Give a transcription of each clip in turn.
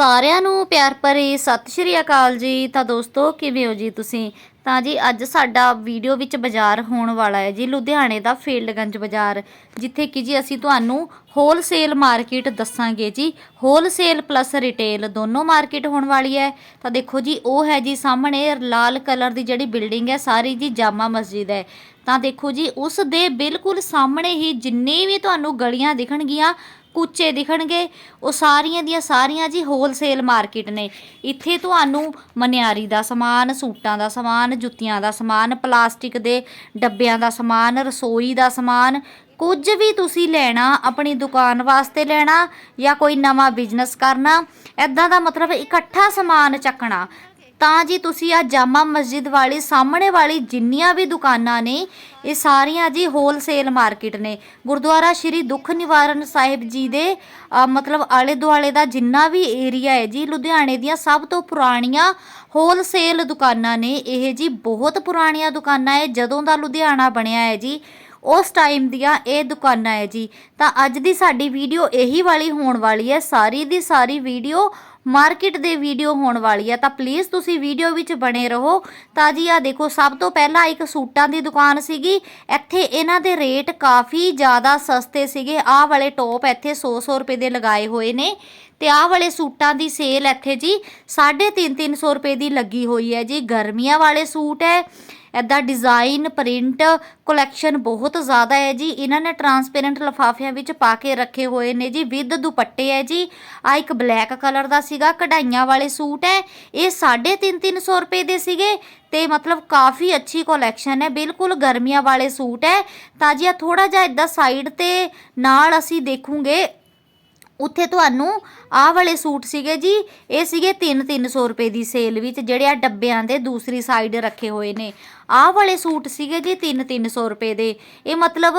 ਸਾਰਿਆਂ ਨੂੰ ਪਿਆਰ ਭਰੀ ਸਤਿ ਸ਼੍ਰੀ ਅਕਾਲ ਜੀ। ਤਾਂ ਦੋਸਤੋ, ਕਿਵੇਂ ਹੋ ਜੀ ਤੁਸੀਂ? ਤਾਂ ਜੀ, ਅੱਜ ਸਾਡਾ ਵੀਡੀਓ ਵਿੱਚ ਬਾਜ਼ਾਰ ਹੋਣ ਵਾਲਾ ਹੈ ਜੀ, ਲੁਧਿਆਣੇ ਦਾ ਫੀਲਡਗੰਜ ਬਾਜ਼ਾਰ, ਜਿੱਥੇ ਕਿ ਜੀ ਅਸੀਂ ਤੁਹਾਨੂੰ ਹੋਲਸੇਲ ਮਾਰਕੀਟ ਦੱਸਾਂਗੇ ਜੀ। ਹੋਲਸੇਲ ਪਲੱਸ ਰਿਟੇਲ ਦੋਨੋਂ ਮਾਰਕੀਟ ਹੋਣ ਵਾਲੀ ਹੈ। ਤਾਂ ਦੇਖੋ ਜੀ, ਉਹ ਹੈ ਜੀ ਸਾਹਮਣੇ ਲਾਲ ਕਲਰ ਦੀ ਜਿਹੜੀ ਬਿਲਡਿੰਗ ਹੈ, ਸਾਰੀ ਜੀ ਜਾਮਾ ਮਸਜਿਦ ਹੈ। ਤਾਂ ਦੇਖੋ ਜੀ, ਉਸ ਦੇ ਬਿਲਕੁਲ ਸਾਹਮਣੇ ਹੀ ਜਿੰਨੇ ਵੀ ਤੁਹਾਨੂੰ ਗਲੀਆਂ ਦਿਖਣਗੀਆਂ ਕੁੱਚੇ ਦਿਖਣਗੇ। ਉਹ ਸਾਰੀਆਂ ਦੀਆਂ ਸਾਰੀਆਂ ਜੀ ਹੋਲਸੇਲ ਮਾਰਕੀਟ ਨੇ। ਇੱਥੇ ਤੁਹਾਨੂੰ ਮਨਿਆਰੀ ਦਾ ਸਮਾਨ, ਸੂਟਾਂ ਦਾ ਸਮਾਨ, ਜੁੱਤੀਆਂ ਦਾ ਸਮਾਨ, ਪਲਾਸਟਿਕ ਦੇ ਡੱਬਿਆਂ ਦਾ ਸਮਾਨ, ਰਸੋਈ ਦਾ ਸਮਾਨ, ਕੁਝ ਵੀ ਤੁਸੀਂ ਲੈਣਾ, ਆਪਣੀ ਦੁਕਾਨ ਵਾਸਤੇ ਲੈਣਾ ਜਾਂ ਕੋਈ ਨਵਾਂ ਬਿਜ਼ਨਸ ਕਰਨਾ ਐਦਾਂ ਦਾ ਮਤਲਬ ਇਕੱਠਾ ਸਮਾਨ ਚੱਕਣਾ। ਤਾਂ ਜੀ ਤੁਸੀਂ ਆ ਜਾਮਾ ਮਸਜਿਦ ਵਾਲੀ, ਸਾਹਮਣੇ ਵਾਲੀ ਜਿੰਨੀਆਂ ਵੀ ਦੁਕਾਨਾਂ ਨੇ, ਇਹ ਸਾਰੀਆਂ ਜੀ ਹੋਲਸੇਲ ਮਾਰਕੀਟ ਨੇ। ਗੁਰਦੁਆਰਾ ਸ਼੍ਰੀ ਦੁੱਖ ਨਿਵਾਰਨ ਸਾਹਿਬ ਜੀ ਦੇ ਮਤਲਬ ਆਲੇ ਦੁਆਲੇ ਦਾ ਜਿੰਨਾ ਵੀ ਏਰੀਆ ਹੈ ਜੀ, ਲੁਧਿਆਣੇ ਦੀਆਂ ਸਭ ਤੋਂ ਪੁਰਾਣੀਆਂ ਹੋਲਸੇਲ ਦੁਕਾਨਾਂ ਨੇ। ਇਹ ਜੀ ਬਹੁਤ ਪੁਰਾਣੀਆਂ ਦੁਕਾਨਾਂ ਹੈ, ਜਦੋਂ ਦਾ ਲੁਧਿਆਣਾ ਬਣਿਆ ਹੈ ਜੀ, ਉਸ ਟਾਈਮ ਦੀਆਂ ਇਹ ਦੁਕਾਨਾਂ ਹੈ ਜੀ। ਤਾਂ ਅੱਜ ਦੀ ਸਾਡੀ ਵੀਡੀਓ ਇਹੀ ਵਾਲੀ ਹੋਣ ਵਾਲੀ ਹੈ, ਸਾਰੀ ਦੀ ਸਾਰੀ ਵੀਡੀਓ ਮਾਰਕੀਟ ਦੇ ਵੀਡੀਓ ਹੋਣ ਵਾਲੀ ਹੈ ਤਾਂ ਪਲੀਜ਼ ਤੁਸੀਂ ਵੀਡੀਓ ਵਿੱਚ ਬਣੇ ਰਹੋ। ਤਾਂ ਜੀ ਆ ਦੇਖੋ, ਸਭ ਤੋਂ ਪਹਿਲਾਂ ਇੱਕ ਸੂਟਾਂ ਦੀ ਦੁਕਾਨ ਸੀਗੀ। ਇੱਥੇ ਇਹਨਾਂ ਦੇ ਰੇਟ ਕਾਫੀ ਜ਼ਿਆਦਾ ਸਸਤੇ ਸੀਗੇ। ਆਹ ਵਾਲੇ ਟੋਪ ਇੱਥੇ 100-100 ਰੁਪਏ ਦੇ ਲਗਾਏ ਹੋਏ ਨੇ। ਤੇ ਆਹ ਵਾਲੇ ਸੂਟਾਂ ਦੀ ਸੇਲ ਇੱਥੇ ਜੀ 350-300 ਰੁਪਏ ਦੀ ਲੱਗੀ ਹੋਈ ਹੈ ਜੀ। ਗਰਮੀਆਂ ਵਾਲੇ ਸੂਟ ਹੈ। ਐਦਾਂ ਡਿਜ਼ਾਈਨ ਪ੍ਰਿੰਟ ਕਲੈਕਸ਼ਨ ਬਹੁਤ ਜ਼ਿਆਦਾ ਹੈ ਜੀ। ਇਹਨਾਂ ਨੇ ਟਰਾਂਸਪੇਰੈਂਟ ਲਫਾਫਿਆਂ ਵਿੱਚ ਪਾ ਕੇ ਰੱਖੇ ਹੋਏ ਨੇ ਜੀ। ਵਿਦ ਦੁਪੱਟੇ ਹੈ ਜੀ। ਆ ਇੱਕ ਬਲੈਕ ਕਲਰ ਦਾ ਸੀਗਾ। ਕਢਾਈਆਂ ਵਾਲੇ ਸੂਟ ਹੈ। ਇਹ 350 ਰੁਪਏ ਦੇ ਸੀਗੇ। ਤੇ ਮਤਲਬ ਕਾਫੀ ਅੱਛੀ ਕਲੈਕਸ਼ਨ ਹੈ। ਬਿਲਕੁਲ ਗਰਮੀਆਂ ਵਾਲੇ ਸੂਟ ਹੈ। ਤਾਂ ਜੀ ਆ ਥੋੜਾ ਜਿਹਾ ਇਦਾਂ ਸਾਈਡ ਤੇ ਨਾਲ ਅਸੀਂ ਦੇਖੂਗੇ ਉੱਥੇ ਤੁਹਾਨੂੰ ਆਹ ਵਾਲੇ ਸੂਟ ਸੀਗੇ ਜੀ ਇਹ ਸੀਗੇ 3-300 ਰੁਪਏ ਦੀ ਸੇਲ ਵਿੱਚ ਜਿਹੜੇ ਆ ਡੱਬਿਆਂ ਦੇ ਦੂਸਰੀ ਸਾਈਡ ਰੱਖੇ ਹੋਏ ਨੇ। ਆਹ ਵਾਲੇ ਸੂਟ ਸੀਗੇ ਜੀ 3-300 ਰੁਪਏ ਦੇ। ਇਹ ਮਤਲਬ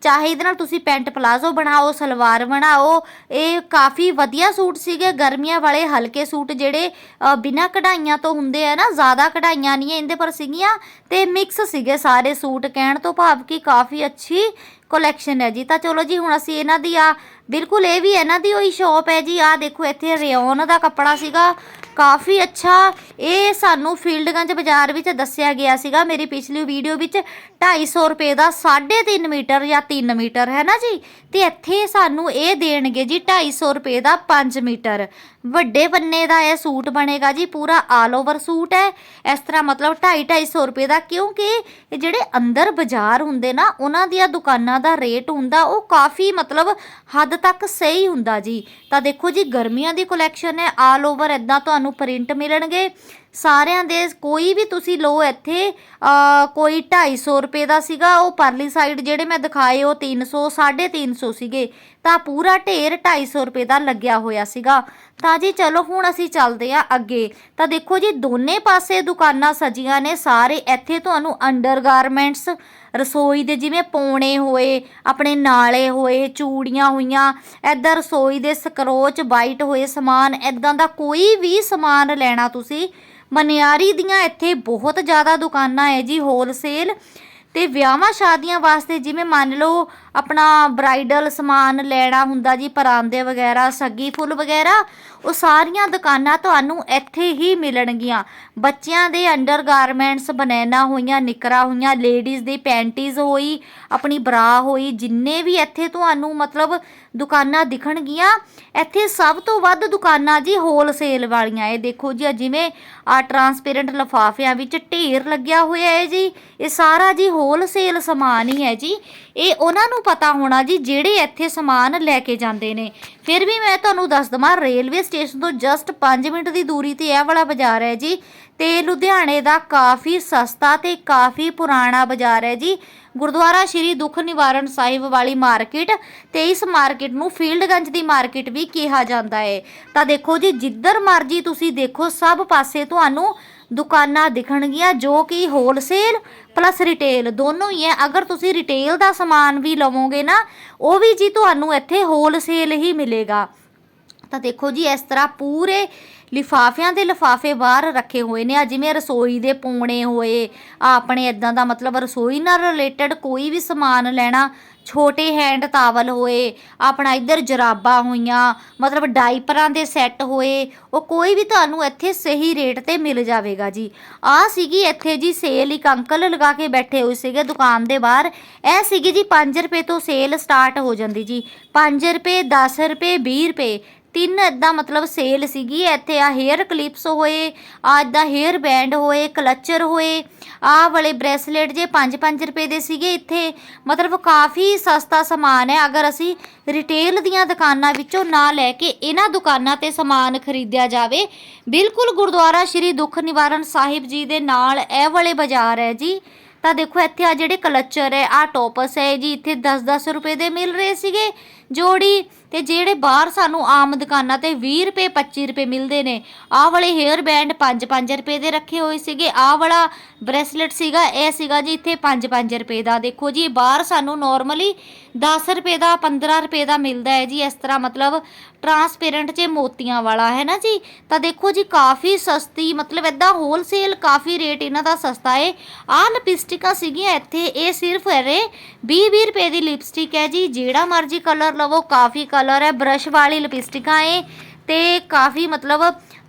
ਚਾਹੇ ਇਹਦੇ ਨਾਲ ਤੁਸੀਂ ਪੈਂਟ ਪਲਾਜ਼ੋ ਬਣਾਓ ਸਲਵਾਰ ਬਣਾਓ ਇਹ ਕਾਫੀ ਵਧੀਆ ਸੂਟ ਸੀਗੇ। ਗਰਮੀਆਂ ਵਾਲੇ ਹਲਕੇ ਸੂਟ ਜਿਹੜੇ ਅ, ਬਿਨਾਂ ਕਢਾਈਆਂ ਤੋਂ ਹੁੰਦੇ ਆ ਨਾ ਜ਼ਿਆਦਾ ਕਢਾਈਆਂ ਨਹੀਂ ਇਹਦੇ ਪਰ ਸੀਗੀਆਂ। ਤੇ ਮਿਕਸ ਸੀਗੇ ਸਾਰੇ ਸੂਟ। ਕਹਿਣ ਤੋਂ ਭਾਵ ਕਿ ਕਾਫੀ ਅੱਛੀ ਕਲੈਕਸ਼ਨ ਹੈ ਜੀ। ਤਾਂ ਚਲੋ ਜੀ ਹੁਣ ਅਸੀਂ ਇਹਨਾਂ ਦੀ ਆ ਬਿਲਕੁਲ, ਇਹ ਵੀ ਇਹਨਾਂ ਦੀ ਉਹੀ ਸ਼ਾਪ ਹੈ ਜੀ। ਆ ਦੇਖੋ, ਇੱਥੇ ਰਿਓਨ ਦਾ ਕੱਪੜਾ ਸੀਗਾ। ਕਾਫੀ ਅੱਛਾ। ਇਹ ਸਾਨੂੰ ਫੀਲਡਗੰਜ ਬਾਜ਼ਾਰ ਵਿੱਚ ਦੱਸਿਆ ਗਿਆ ਸੀਗਾ। ਮੇਰੀ ਪਿਛਲੀ ਵੀਡੀਓ ਵਿੱਚ 250 ਰੁਪਏ ਦਾ 3.5 ਮੀਟਰ ਜਾਂ 3 ਮੀਟਰ, ਹੈ ਨਾ ਜੀ? ਤੇ ਇੱਥੇ ਸਾਨੂੰ ਇਹ ਦੇਣਗੇ ਜੀ 250 ਰੁਪਏ ਦਾ 5 ਮੀਟਰ। ਵੱਡੇ ਪੰਨੇ ਦਾ ਇਹ ਸੂਟ ਬਣੇਗਾ ਜੀ, ਪੂਰਾ ਆਲ ਓਵਰ ਸੂਟ ਹੈ। ਇਸ ਤਰ੍ਹਾਂ ਮਤਲਬ 2.5 250 ਰੁਪਏ ਦਾ, ਕਿਉਂਕਿ ਜਿਹੜੇ ਅੰਦਰ ਬਾਜ਼ਾਰ ਹੁੰਦੇ ਨਾ, ਉਹਨਾਂ ਦੀਆਂ ਦੁਕਾਨਾਂ ਦਾ ਰੇਟ ਹੁੰਦਾ, ਉਹ ਕਾਫੀ ਮਤਲਬ ਹੱਦ ਤੱਕ ਸਹੀ ਹੁੰਦਾ ਜੀ। ਤਾਂ ਦੇਖੋ ਜੀ, ਗਰਮੀਆਂ ਦੀ ਕਲੈਕਸ਼ਨ ਹੈ ਆਲ ਓਵਰ ਇਦਾਂ ਤੁਹਾਨੂੰ ਪ੍ਰਿੰਟ ਮਿਲਣਗੇ। ਸਾਰਿਆਂ ਦੇ ਕੋਈ ਵੀ ਤੁਸੀਂ ਲਓ ਇੱਥੇ ਅ, ਕੋਈ 250 ਰੁਪਏ ਦਾ ਸੀਗਾ ਉਹ ਪਰਲੀ ਸਾਈਡ ਜਿਹੜੇ ਮੈਂ ਦਿਖਾਏ ਉਹ 300 350 ਸੀਗੇ। ਤਾਂ ਪੂਰਾ ਢੇਰ 250 ਰੁਪਏ ਦਾ ਲੱਗਿਆ ਹੋਇਆ ਸੀਗਾ। ਤਾਂ ਜੀ ਚਲੋ ਹੁਣ ਅਸੀਂ ਚੱਲਦੇ ਆ ਅੱਗੇ। ਤਾਂ ਦੇਖੋ ਜੀ ਦੋਨੇ ਪਾਸੇ ਦੁਕਾਨਾਂ ਸਜੀਆਂ ਨੇ ਸਾਰੇ ਇੱਥੇ ਤੁਹਾਨੂੰ ਅੰਡਰਗਾਰਮੈਂਟਸ ਰਸੋਈ ਦੇ ਜਿਵੇਂ ਪੌਣੇ ਹੋਏ, ਆਪਣੇ ਨਾਲੇ ਹੋਏ, ਚੂੜੀਆਂ ਹੋਈਆਂ ਐਦਾਂ ਰਸੋਈ ਦੇ ਸਕਰੋਚ ਵਾਈਟ ਹੋਏ ਸਮਾਨ ਐਦਾਂ ਦਾ ਕੋਈ ਵੀ ਸਮਾਨ ਲੈਣਾ ਤੁਸੀਂ। ਮਨਿਆਰੀ ਦੀਆਂ ਇੱਥੇ ਬਹੁਤ ਜ਼ਿਆਦਾ ਦੁਕਾਨਾਂ ਹੈ ਜੀ ਹੋਲਸੇਲ ਤੇ ਵਿਆਹਾਂ ਸ਼ਾਦੀਆਂ ਵਾਸਤੇ ਜਿਵੇਂ ਮੰਨ ਲਓ ਆਪਣਾ ਬ੍ਰਾਈਡਲ ਸਮਾਨ ਲੈਣਾ ਹੁੰਦਾ ਜੀ, ਪਰਾਂਦੇ ਵਗੈਰਾ, ਸੱਗੀ ਫੁੱਲ ਵਗੈਰਾ, ਉਹ ਸਾਰੀਆਂ ਦੁਕਾਨਾਂ ਤੁਹਾਨੂੰ ਇੱਥੇ ਹੀ ਮਿਲਣਗੀਆਂ। ਬੱਚਿਆਂ ਦੇ ਅੰਡਰਗਾਰਮੈਂਟਸ ਬਨੈਨਾ ਹੋਈਆਂ, ਨਿਕਰਾਂ ਹੋਈਆਂ, ਲੇਡੀਜ਼ ਦੀ ਪੈਂਟੀਜ਼ ਹੋਈ, ਆਪਣੀ ਬਰਾ ਹੋਈ, ਜਿੰਨੇ ਵੀ ਇੱਥੇ ਤੁਹਾਨੂੰ ਮਤਲਬ ਦੁਕਾਨਾਂ ਦਿਖਣਗੀਆਂ ਇੱਥੇ ਸਭ ਤੋਂ ਵੱਧ ਦੁਕਾਨਾਂ ਜੀ ਹੋਲਸੇਲ ਵਾਲੀਆਂ। ਇਹ ਦੇਖੋ ਜੀ ਜਿਵੇਂ ਆ ਟਰਾਂਸਪੇਰੈਂਟ ਲਫਾਫਿਆਂ ਵਿੱਚ ਢੇਰ ਲੱਗਿਆ ਹੋਇਆ ਹੈ ਜੀ। ਇਹ ਸਾਰਾ ਜੀ ਹੋਲਸੇਲ ਸਮਾਨ ਹੀ ਹੈ ਜੀ। ਇਹ ਉਹਨਾਂ ਨੂੰ ਪਤਾ ਹੋਣਾ ਜੀ, ਜਿਹੜੇ ਇੱਥੇ ਸਮਾਨ ਲੈ ਕੇ ਜਾਂਦੇ ਨੇ। ਫਿਰ ਵੀ ਮੈਂ ਤੁਹਾਨੂੰ ਦੱਸ ਦਵਾਂ, ਰੇਲਵੇ ਸਟੇਸ਼ਨ ਤੋਂ ਜਸਟ 5 ਮਿੰਟ ਦੀ ਦੂਰੀ ਤੇ ਇਹ ਵਾਲਾ ਬਾਜ਼ਾਰ ਹੈ ਜੀ। ਤੇ ਲੁਧਿਆਣੇ ਦਾ ਕਾਫੀ ਸਸਤਾ ਤੇ ਕਾਫੀ ਪੁਰਾਣਾ ਬਾਜ਼ਾਰ ਹੈ ਜੀ। ਗੁਰਦੁਆਰਾ ਸ਼੍ਰੀ ਦੁੱਖ ਨਿਵਾਰਨ ਸਾਹਿਬ ਵਾਲੀ ਮਾਰਕੀਟ ਤੇ ਇਸ ਮਾਰਕੀਟ ਨੂੰ ਫੀਲਡਗੰਜ ਦੀ ਮਾਰਕੀਟ ਵੀ ਕਿਹਾ ਜਾਂਦਾ ਹੈ। ਤਾਂ ਦੇਖੋ ਜੀ, ਜਿੱਧਰ ਮਰਜ਼ੀ ਤੁਸੀਂ ਦੇਖੋ, ਸਭ ਪਾਸੇ ਤੁਹਾਨੂੰ ਦੁਕਾਨਾਂ ਦਿਖਣਗੀਆਂ ਜੋ ਕਿ ਹੋਲਸੇਲ ਪਲੱਸ ਰਿਟੇਲ ਦੋਨੋਂ ਹੀ ਹੈ। ਅਗਰ ਤੁਸੀਂ ਰਿਟੇਲ ਦਾ ਸਮਾਨ ਵੀ ਲਵੋਗੇ ਨਾ, ਉਹ ਵੀ ਜੀ ਤੁਹਾਨੂੰ ਇੱਥੇ ਹੋਲਸੇਲ ਹੀ ਮਿਲੇਗਾ। ਤਾਂ ਦੇਖੋ ਜੀ, ਇਸ ਤਰ੍ਹਾਂ ਪੂਰੇ ਲਿਫਾਫਿਆਂ ਦੇ ਲਿਫਾਫੇ ਬਾਹਰ ਰੱਖੇ ਹੋਏ ਨੇ ਆ, ਜਿਵੇਂ ਰਸੋਈ ਦੇ ਪੌਣੇ ਹੋਏ, ਆਪਣੇ ਇਦਾਂ ਦਾ ਮਤਲਬ ਰਸੋਈ ਨਾਲ ਰਿਲੇਟਡ ਕੋਈ ਵੀ ਸਮਾਨ ਲੈਣਾ, ਛੋਟੇ ਹੈਂਡ ਤਾਵਲ ਹੋਏ, ਆਪਣਾ ਇੱਧਰ ਜਰਾਬਾਂ ਹੋਈਆਂ, ਮਤਲਬ ਡਾਈਪਰਾਂ ਦੇ ਸੈੱਟ ਹੋਏ, ਉਹ ਕੋਈ ਵੀ ਤੁਹਾਨੂੰ ਇੱਥੇ ਸਹੀ ਰੇਟ ਤੇ ਮਿਲ ਜਾਵੇਗਾ ਜੀ। ਆ ਸੀਗੀ ਇੱਥੇ ਜੀ ਸੇਲ ਇੱਕ ਅੰਕਲ ਲਗਾ ਕੇ ਬੈਠੇ ਹੋਏ ਸੀਗੇ ਦੁਕਾਨ ਦੇ ਬਾਹਰ, ਇਹ ਸੀਗੀ ਜੀ 5 ਰੁਪਏ ਤੋਂ ਸੇਲ ਸਟਾਰਟ ਹੋ ਜਾਂਦੀ ਜੀ। 5 ਰੁਪਏ 10 ਰੁਪਏ 20 ਰੁਪਏ ਤਿੰਨ ਇਦਾਂ ਮਤਲਬ ਸੇਲ ਸੀਗੀ, ਇੱਥੇ ਆ ਹੇਅਰ ਕਲਿੱਪਸ ਹੋਏ ਆ ਇਦਾਂ ਹੇਅਰ ਬੈਂਡ ਹੋਏ ਕਲਚਰ ਹੋਏ, ਆਹ ਵਾਲੇ ਬ੍ਰੇਸਲੇਟ ਜੇ 5-5 ਰੁਪਏ ਦੇ ਸੀਗੇ, ਇੱਥੇ ਮਤਲਬ ਕਾਫੀ ਸਸਤਾ ਸਮਾਨ ਹੈ। ਅਗਰ ਅਸੀਂ ਰਿਟੇਲ ਦੀਆਂ ਦੁਕਾਨਾਂ ਵਿੱਚੋਂ ਨਾ ਲੈ ਕੇ ਇਹਨਾਂ ਦੁਕਾਨਾਂ ਤੇ ਸਮਾਨ ਖਰੀਦਿਆ ਜਾਵੇ, ਬਿਲਕੁਲ ਗੁਰਦੁਆਰਾ ਸ਼੍ਰੀ ਦੁੱਖ ਨਿਵਾਰਨ ਸਾਹਿਬ ਜੀ ਦੇ ਨਾਲ ਇਹ ਵਾਲੇ ਬਾਜ਼ਾਰ ਹੈ ਜੀ। ਤਾਂ ਦੇਖੋ ਇੱਥੇ ਆ ਜਿਹੜੇ ਕਲਚਰ ਹੈ ਆ ਟੋਪਸ ਹੈ ਜੀ, ਇੱਥੇ 10-10 ਰੁਪਏ ਦੇ ਮਿਲ ਰਹੇ ਸੀਗੇ। ਜੋੜੀ ਤੇ ਜਿਹੜੇ ਬਾਹਰ ਸਾਨੂੰ ਆਮ ਦੁਕਾਨਾਂ ਤੇ 20 ਰੁਪਏ 25 ਰੁਪਏ ਮਿਲਦੇ ਨੇ, ਆਹ ਵਾਲੇ ਹੇਅਰ ਬੈਂਡ 5-5 ਰੁਪਏ ਦੇ ਰੱਖੇ ਹੋਏ ਸੀਗੇ, ਆਹ ਵਾਲਾ ਬ੍ਰੇਸਲੇਟ ਸੀਗਾ, ਇਹ ਸੀਗਾ ਜੀ ਇੱਥੇ 5-5 ਰੁਪਏ ਦਾ। ਦੇਖੋ ਜੀ ਬਾਹਰ ਸਾਨੂੰ ਨਾਰਮਲੀ 10 ਰੁਪਏ ਦਾ 15 ਰੁਪਏ ਦਾ ਮਿਲਦਾ ਹੈ ਜੀ, ਇਸ ਤਰ੍ਹਾਂ ਮਤਲਬ ਟਰਾਂਸਪੇਰੈਂਟ ਜੇ ਮੋਤੀਆਂ ਵਾਲਾ ਹੈ ਨਾ ਜੀ, ਤਾਂ ਦੇਖੋ ਜੀ ਕਾਫੀ ਸਸਤੀ, ਮਤਲਬ ਇਦਾਂ ਹੋਲਸੇਲ ਕਾਫੀ ਰੇਟ ਇਹਨਾਂ ਦਾ ਸਸਤਾ ਹੈ ਆਹ ਲਿਪਸਟਿਕਾਂ ਸੀਗੀਆਂ ਇੱਥੇ, ਇਹ ਸਿਰਫ ਰੇ 20-20 ਰੁਪਏ ਦੀ ਲਿਪਸਟਿਕ ਹੈ ਜੀ। ਜਿਹੜਾ ਮਰਜ਼ੀ ਕਲਰ ਲਵੋ, ਕਾਫੀ ਕਲਰ ਹੈ ਬ੍ਰਸ਼ ਵਾਲੀ ਲਿਪਸਟਿਕਾਂ ਏ, ਤੇ ਕਾਫੀ ਮਤਲਬ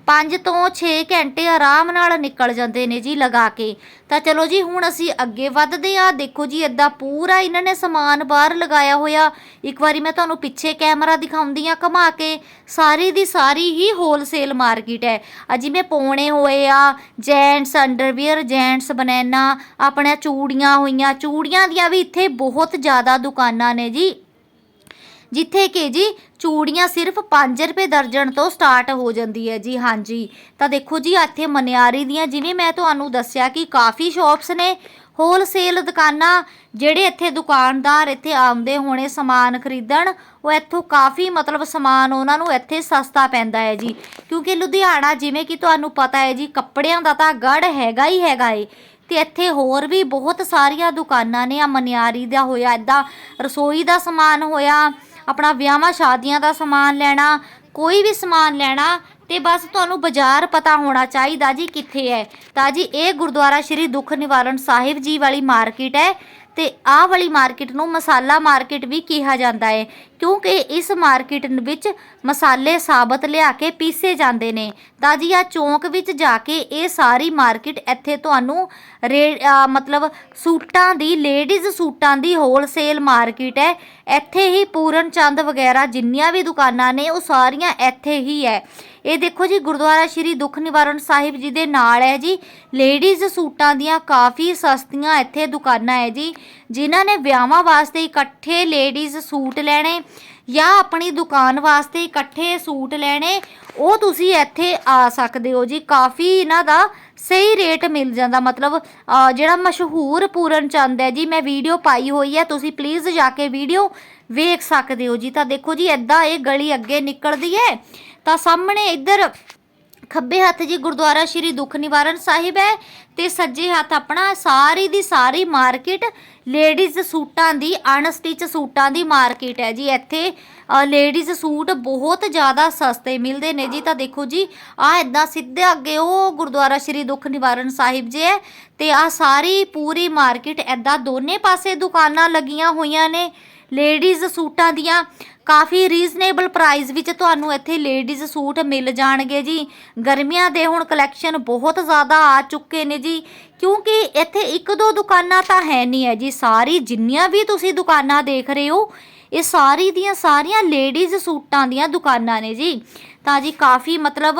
5 ਤੋਂ 6 ਘੰਟੇ ਆਰਾਮ ਨਾਲ ਨਿਕਲ ਜਾਂਦੇ ਨੇ ਜੀ ਲਗਾ ਕੇ। ਤਾਂ ਚਲੋ ਜੀ, ਹੁਣ ਅਸੀਂ ਅੱਗੇ ਵੱਧਦੇ ਆ ਦੇਖੋ ਜੀ ਇਦਾਂ ਪੂਰਾ ਇਹਨਾਂ ਨੇ ਸਮਾਨ ਬਾਹਰ ਲਗਾਇਆ ਹੋਇਆ। ਇੱਕ ਵਾਰੀ ਮੈਂ ਤੁਹਾਨੂੰ ਪਿੱਛੇ ਕੈਮਰਾ ਦਿਖਾਉਂਦੀ ਆ ਘੁਮਾ ਕੇ। ਸਾਰੀ ਦੀ ਸਾਰੀ ਹੀ ਹੋਲਸੇਲ ਮਾਰਕੀਟ ਹੈ। ਆ ਜਿਵੇਂ ਪੌਣੇ ਹੋਏ ਆ, ਜੈਂਟਸ ਅੰਡਰਵੀਅਰ ਜੈਂਟਸ, ਬਨੈਨਾ ਆਪਣਾ ਚੂੜੀਆਂ ਹੋਈਆਂ। ਚੂੜੀਆਂ ਦੀਆਂ ਵੀ ਇੱਥੇ ਬਹੁਤ ਜ਼ਿਆਦਾ ਦੁਕਾਨਾਂ ਨੇ ਜੀ। ਜਿੱਥੇ ਕਿ ਜੀ ਚੂੜੀਆਂ ਸਿਰਫ 5 ਰੁਪਏ ਦਰਜਨ ਤੋਂ ਸਟਾਰਟ ਹੋ ਜਾਂਦੀ ਹੈ ਜੀ, ਹਾਂਜੀ। ਤਾਂ ਦੇਖੋ ਜੀ ਇੱਥੇ ਮਨਿਆਰੀ ਦੀਆਂ ਜਿਵੇਂ ਮੈਂ ਤੁਹਾਨੂੰ ਦੱਸਿਆ ਕਿ ਕਾਫੀ ਸ਼ਾਪਸ ਨੇ ਹੋਲਸੇਲ ਦੁਕਾਨਾਂ ਜਿਹੜੇ ਇੱਥੇ ਦੁਕਾਨਦਾਰ ਇੱਥੇ ਆਉਂਦੇ ਹੋਣੇ ਸਮਾਨ ਖਰੀਦਣ, ਉਹ ਇੱਥੋਂ ਕਾਫੀ ਮਤਲਬ ਸਮਾਨ ਉਹਨਾਂ ਨੂੰ ਇੱਥੇ ਸਸਤਾ ਪੈਂਦਾ ਹੈ ਜੀ। ਕਿਉਂਕਿ ਲੁਧਿਆਣਾ ਜਿਵੇਂ ਕਿ ਤੁਹਾਨੂੰ ਪਤਾ ਹੈ ਜੀ, ਕੱਪੜਿਆਂ ਦਾ ਤਾਂ ਗੜ ਹੈਗਾ ਹੀ ਹੈਗਾ ਏ। ਤੇ ਇੱਥੇ ਹੋਰ ਵੀ ਬਹੁਤ ਸਾਰੀਆਂ ਦੁਕਾਨਾਂ ਨੇ ਆ ਮਨਿਆਰੀ ਦਾ ਹੋਇਆ ਇਦਾਂ ਰਸੋਈ ਦਾ ਸਮਾਨ ਹੋਇਆ ਆਪਣਾ ਵਿਆਹਾਂ ਸ਼ਾਦੀਆਂ ਦਾ ਸਮਾਨ ਲੈਣਾ, ਕੋਈ ਵੀ ਸਮਾਨ ਲੈਣਾ, ਤੇ ਬਸ ਤੁਹਾਨੂੰ ਬਾਜ਼ਾਰ ਪਤਾ ਹੋਣਾ ਚਾਹੀਦਾ ਜੀ ਕਿੱਥੇ ਹੈ। ਤਾਂ ਜੀ ਇਹ ਗੁਰਦੁਆਰਾ ਸ਼੍ਰੀ ਦੁੱਖ ਨਿਵਾਰਨ ਸਾਹਿਬ ਜੀ ਵਾਲੀ ਮਾਰਕੀਟ ਹੈ, ਤੇ ਆਹ ਵਾਲੀ ਮਾਰਕੀਟ ਨੂੰ ਮਸਾਲਾ ਮਾਰਕੀਟ ਵੀ ਕਿਹਾ ਜਾਂਦਾ ਹੈ। ਕਿਉਂਕਿ ਇਸ ਮਾਰਕੀਟ ਵਿੱਚ ਮਸਾਲੇ, ਸਾਬਤ ਲਿਆ ਕੇ ਪੀਸੇ ਜਾਂਦੇ ਨੇ। ਤਾਂ ਜੀ ਆ ਚੌਂਕ ਵਿੱਚ ਜਾ ਕੇ ਇਹ ਸਾਰੀ ਮਾਰਕੀਟ ਇੱਥੇ ਤੁਹਾਨੂੰ ਰੇ ਮਤਲਬ ਸੂਟਾਂ ਦੀ, ਲੇਡੀਜ਼ ਸੂਟਾਂ ਦੀ ਹੋਲਸੇਲ ਮਾਰਕੀਟ ਹੈ। ਇੱਥੇ ਹੀ ਪੂਰਨ ਚੰਦ ਵਗੈਰਾ ਜਿੰਨੀਆਂ ਵੀ ਦੁਕਾਨਾਂ ਨੇ, ਉਹ ਸਾਰੀਆਂ ਇੱਥੇ ਹੀ ਹੈ। ਇਹ ਦੇਖੋ ਜੀ, ਗੁਰਦੁਆਰਾ ਸ਼੍ਰੀ ਦੁੱਖ ਨਿਵਾਰਨ ਸਾਹਿਬ ਜੀ ਦੇ ਨਾਲ ਹੈ ਜੀ। ਲੇਡੀਜ਼ ਸੂਟਾਂ ਦੀਆਂ ਕਾਫੀ ਸਸਤੀਆਂ ਇੱਥੇ ਦੁਕਾਨਾਂ ਹੈ ਜੀ। ਜਿਨ੍ਹਾਂ ਨੇ ਵਿਆਹਾਂ ਵਾਸਤੇ ਇਕੱਠੇ ਲੇਡੀਜ਼ ਸੂਟ ਲੈਣੇ ਜਾਂ ਆਪਣੀ ਦੁਕਾਨ ਵਾਸਤੇ ਇਕੱਠੇ ਸੂਟ ਲੈਣੇ, ਉਹ ਤੁਸੀਂ ਇੱਥੇ ਆ ਸਕਦੇ ਹੋ ਜੀ। ਕਾਫੀ ਇਹਨਾਂ ਦਾ ਸਹੀ ਰੇਟ ਮਿਲ ਜਾਂਦਾ। ਮਤਲਬ ਜਿਹੜਾ ਮਸ਼ਹੂਰ ਪੂਰਨ ਚੰਦ ਹੈ ਜੀ, ਮੈਂ ਵੀਡੀਓ ਪਾਈ ਹੋਈ ਹੈ, ਤੁਸੀਂ ਪਲੀਜ਼ ਜਾ ਕੇ ਵੀਡੀਓ ਵੇਖ ਸਕਦੇ ਹੋ ਜੀ। ਤਾਂ ਦੇਖੋ ਜੀ ਐਦਾਂ ਇਹ ਗਲੀ ਅੱਗੇ ਨਿਕਲਦੀ ਹੈ। ਤਾਂ ਸਾਹਮਣੇ ਇੱਧਰ ਖੱਬੇ ਹੱਥ ਜੀ ਗੁਰਦੁਆਰਾ ਸ਼੍ਰੀ ਦੁੱਖ ਨਿਵਾਰਨ ਸਾਹਿਬ ਹੈ ਤੇ ਸੱਜੇ ਹੱਥ ਆਪਣਾ ਸਾਰੀ ਦੀ ਸਾਰੀ ਮਾਰਕੀਟ ਲੇਡੀਜ਼ ਸੂਟਾਂ ਦੀ ਅਨਸਟਿਚ ਸੂਟਾਂ ਦੀ ਮਾਰਕੀਟ ਹੈ ਜੀ। ਇੱਥੇ ਲੇਡੀਜ਼ ਸੂਟ ਬਹੁਤ ਜ਼ਿਆਦਾ ਸਸਤੇ ਮਿਲਦੇ ਨੇ ਜੀ। ਤਾਂ ਦੇਖੋ ਜੀ ਆ ਇਦਾਂ ਸਿੱਧੇ ਅੱਗੇ ਉਹ ਗੁਰਦੁਆਰਾ ਸ਼੍ਰੀ ਦੁੱਖ ਨਿਵਾਰਨ ਸਾਹਿਬ ਜੀ ਹੈ ਤੇ ਆ ਸਾਰੀ ਪੂਰੀ ਮਾਰਕੀਟ ਐਦਾਂ ਦੋਨੇ ਪਾਸੇ ਦੁਕਾਨਾਂ ਲੱਗੀਆਂ ਹੋਈਆਂ ਨੇ। ਲੇਡੀਜ਼ ਸੂਟਾਂ ਦੀਆਂ ਕਾਫੀ ਰੀਜ਼ਨੇਬਲ ਪ੍ਰਾਈਸ ਵਿੱਚ ਤੁਹਾਨੂੰ ਇੱਥੇ ਲੇਡੀਜ਼ ਸੂਟ ਮਿਲ ਜਾਣਗੇ ਜੀ। ਗਰਮੀਆਂ ਦੇ ਹੁਣ ਕਲੈਕਸ਼ਨ ਬਹੁਤ ਜ਼ਿਆਦਾ ਆ ਚੁੱਕੇ ਨੇ ਜੀ। ਕਿਉਂਕਿ ਇੱਥੇ ਇੱਕ ਦੋ ਦੁਕਾਨਾਂ ਤਾਂ ਹੈ ਨਹੀਂ ਹੈ ਜੀ। ਸਾਰੀ ਜਿੰਨੀਆਂ ਵੀ ਤੁਸੀਂ ਦੁਕਾਨਾਂ ਦੇਖ ਰਹੇ ਹੋ ਇਹ ਸਾਰੀ ਦੀਆਂ ਸਾਰੀਆਂ ਲੇਡੀਜ਼ ਸੂਟਾਂ ਦੀਆਂ ਦੁਕਾਨਾਂ ਨੇ ਜੀ। ਤਾਂ ਜੀ ਕਾਫੀ ਮਤਲਬ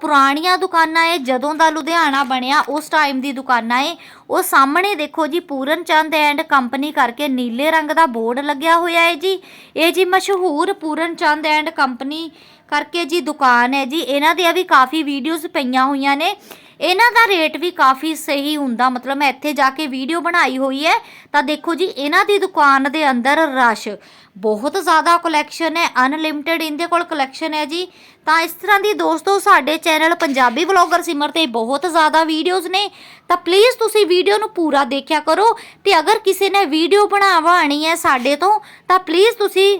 ਪੁਰਾਣੀਆਂ ਦੁਕਾਨਾਂ ਏ ਜਦੋਂ ਦਾ ਲੁਧਿਆਣਾ ਬਣਿਆ, ਉਸ ਟਾਈਮ ਦੀ ਦੁਕਾਨਾਂ ਏ ਉਹ ਸਾਹਮਣੇ ਦੇਖੋ ਜੀ, ਪੂਰਨ ਚੰਦ ਐਂਡ ਕੰਪਨੀ ਕਰਕੇ ਨੀਲੇ ਰੰਗ ਦਾ ਬੋਰਡ ਲੱਗਿਆ ਹੋਇਆ ਹੈ ਜੀ। ਇਹ ਜੀ ਮਸ਼ਹੂਰ ਪੂਰਨ ਚੰਦ ਐਂਡ ਕੰਪਨੀ ਕਰਕੇ ਜੀ ਦੁਕਾਨ ਹੈ ਜੀ। ਇਹਨਾਂ ਦੀਆਂ ਵੀ ਕਾਫੀ ਵੀਡੀਓਜ਼ ਪਈਆਂ ਹੋਈਆਂ ਨੇ। ਇਹਨਾਂ ਦਾ ਰੇਟ ਵੀ ਕਾਫੀ ਸਹੀ ਹੁੰਦਾ। ਮਤਲਬ ਮੈਂ ਇੱਥੇ ਜਾ ਕੇ ਵੀਡੀਓ ਬਣਾਈ ਹੋਈ ਹੈ। ਤਾਂ ਦੇਖੋ ਜੀ, ਇਹਨਾਂ ਦੀ ਦੁਕਾਨ ਦੇ ਅੰਦਰ ਰਸ਼ ਬਹੁਤ ਜ਼ਿਆਦਾ ਕਲੈਕਸ਼ਨ ਹੈ। ਅਨਲਿਮਿਟਿਡ ਇਹਦੇ ਕੋਲ ਕਲੈਕਸ਼ਨ ਹੈ ਜੀ। ਤਾਂ ਇਸ ਤਰ੍ਹਾਂ ਦੀ ਦੋਸਤੋ, ਸਾਡੇ ਚੈਨਲ ਪੰਜਾਬੀ ਵਲੌਗਰ ਸਿਮਰ ਤੇ ਬਹੁਤ ਜ਼ਿਆਦਾ ਵੀਡੀਓਜ਼ ਨੇ। ਤਾਂ ਪਲੀਜ਼ ਤੁਸੀਂ ਵੀਡੀਓ ਨੂੰ ਪੂਰਾ ਦੇਖਿਆ ਕਰੋ। ਤੇ ਅਗਰ ਕਿਸੇ ਨੇ ਵੀਡੀਓ ਬਣਾਵਾਣੀ ਹੈ ਸਾਡੇ ਤੋਂ, ਤਾਂ ਪਲੀਜ਼ ਤੁਸੀਂ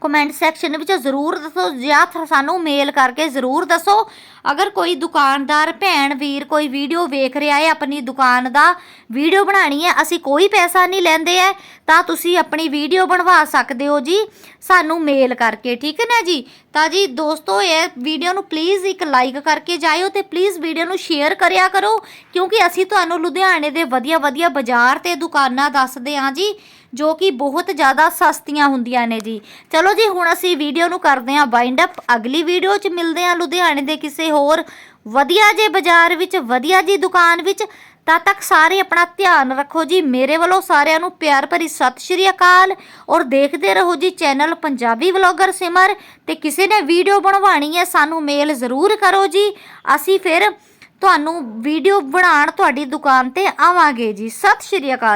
ਕਮੈਂਟ ਸੈਕਸ਼ਨ ਵਿੱਚ ਜ਼ਰੂਰ ਦੱਸੋ ਜਾਂ ਸਾਨੂੰ ਮੇਲ ਕਰਕੇ ਜ਼ਰੂਰ ਦੱਸੋ। ਅਗਰ ਕੋਈ ਦੁਕਾਨਦਾਰ, ਭੈਣ, ਵੀਰ ਕੋਈ ਵੀਡੀਓ ਵੇਖ ਰਿਹਾ ਹੈ, ਆਪਣੀ ਦੁਕਾਨ ਦਾ ਵੀਡੀਓ ਬਣਾਣੀ ਹੈ, ਅਸੀਂ ਕੋਈ ਪੈਸਾ ਨਹੀਂ ਲੈਂਦੇ ਹੈ, ਤਾਂ ਤੁਸੀਂ ਆਪਣੀ ਵੀਡੀਓ ਬਣਵਾ ਸਕਦੇ ਹੋ ਜੀ, ਸਾਨੂੰ ਮੇਲ ਕਰਕੇ, ਠੀਕ ਹੈ ਨਾ ਜੀ? ਤਾਂ ਜੀ, ਦੋਸਤੋ, ਇਹ ਵੀਡੀਓ ਨੂੰ ਪਲੀਜ਼ ਇੱਕ ਲਾਈਕ ਕਰਕੇ ਜਾਇਓ ਤੇ ਪਲੀਜ਼ ਵੀਡੀਓ ਨੂੰ ਸ਼ੇਅਰ ਕਰਿਆ ਕਰੋ, ਕਿਉਂਕਿ ਅਸੀਂ ਤੁਹਾਨੂੰ ਲੁਧਿਆਣੇ ਦੇ ਵਧੀਆ ਵਧੀਆ ਬਾਜ਼ਾਰ ਤੇ ਦੁਕਾਨਾਂ ਦੱਸਦੇ ਹਾਂ ਜੀ, ਜੋ ਕਿ ਬਹੁਤ ਜ਼ਿਆਦਾ ਸਸਤੀਆਂ ਹੁੰਦੀਆਂ ਨੇ ਜੀ। ਚਲੋ ਜੀ, ਹੁਣ ਅਸੀਂ ਵੀਡੀਓ ਨੂੰ ਕਰਦੇ ਹਾਂ ਵਾਈਂਡ ਅਪ ਅਗਲੀ ਵੀਡੀਓ 'ਚ ਮਿਲਦੇ ਹਾਂ ਲੁਧਿਆਣੇ ਦੇ ਕਿਸੇ ਹੋਰ ਵਧੀਆ ਜੇ ਬਾਜ਼ਾਰ ਵਿੱਚ, ਵਧੀਆ ਜੀ ਦੁਕਾਨ ਵਿੱਚ ਤਦ ਤੱਕ ਸਾਰੇ ਆਪਣਾ ਧਿਆਨ ਰੱਖੋ ਜੀ। ਮੇਰੇ ਵੱਲੋਂ ਸਾਰਿਆਂ ਨੂੰ ਪਿਆਰ ਭਰੀ ਸਤਿ ਸ਼੍ਰੀ ਅਕਾਲ। ਔਰ ਦੇਖਦੇ ਰਹੋ ਜੀ ਚੈਨਲ ਪੰਜਾਬੀ ਵਲੌਗਰ ਸਿਮਰ। ਤੇ ਕਿਸੇ ਨੇ ਵੀਡੀਓ ਬਣਵਾਣੀ ਹੈ, ਸਾਨੂੰ ਮੇਲ ਜ਼ਰੂਰ ਕਰੋ ਜੀ। ਅਸੀਂ ਫਿਰ ਤੁਹਾਨੂੰ ਵੀਡੀਓ ਬਣਾਉਣ ਤੁਹਾਡੀ ਦੁਕਾਨ ਤੇ ਆਵਾਂਗੇ ਜੀ। ਸਤਿ ਸ਼੍ਰੀ ਅਕਾਲ।